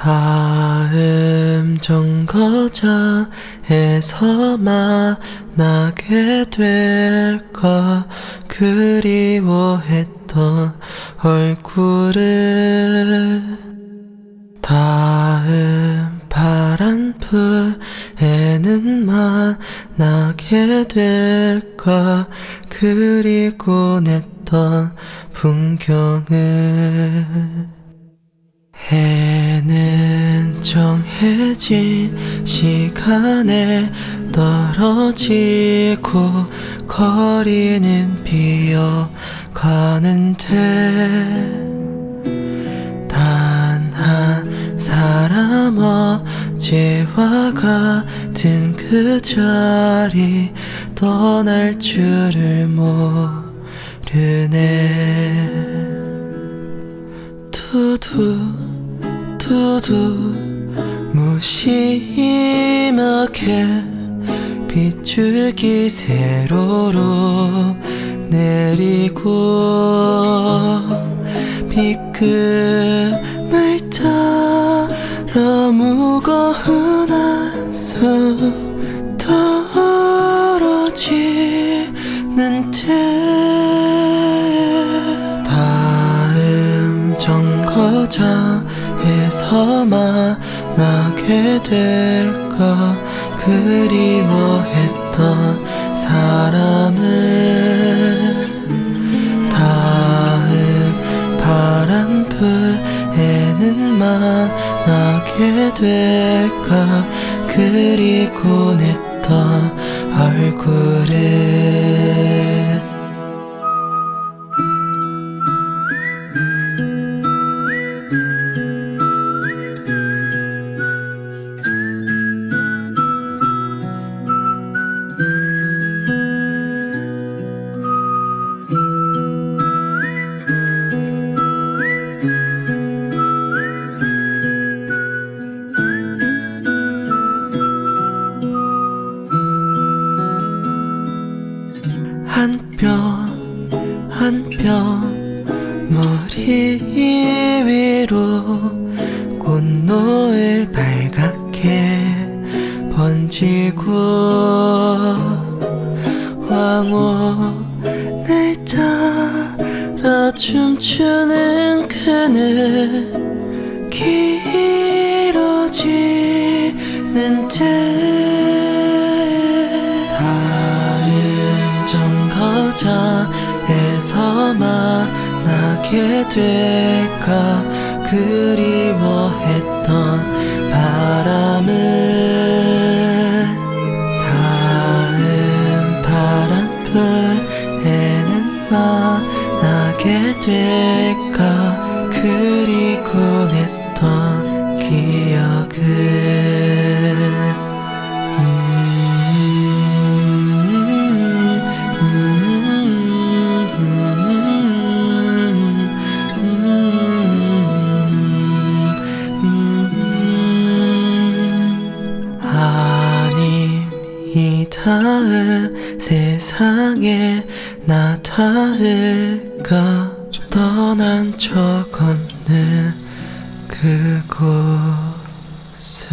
다음 정거장에서 만나게 될까 그리워했던 얼굴을 다음 파란불에는 만나게 될까 그리고 냈던 풍경을 정해진 시간에 떨어지고 거리는 비어가는데 단 한 사람 어제와 같은 그 자리 떠날 줄을 모르네. 두두 두두. 무 심하게 빗줄기 세로로 내리고 비금을 따라 무거운 한숨 거장에서 만나게 될까? 그리워했던 사람은 다음 파란불에는 만나게 될까? 그리고 냈던 얼굴을 한뼘 한뼘 머리 위로 꽃노을 빨갛게 번지고 왕원을 따라 춤추는 그늘 길 정거장에서 만나게 될까? 그리워했던 바람은 다음 파란불에는 만나게 될까? 그리고 냈던 기억을 이 다음 세상에 나 닿을까 떠난 적 없는 그곳을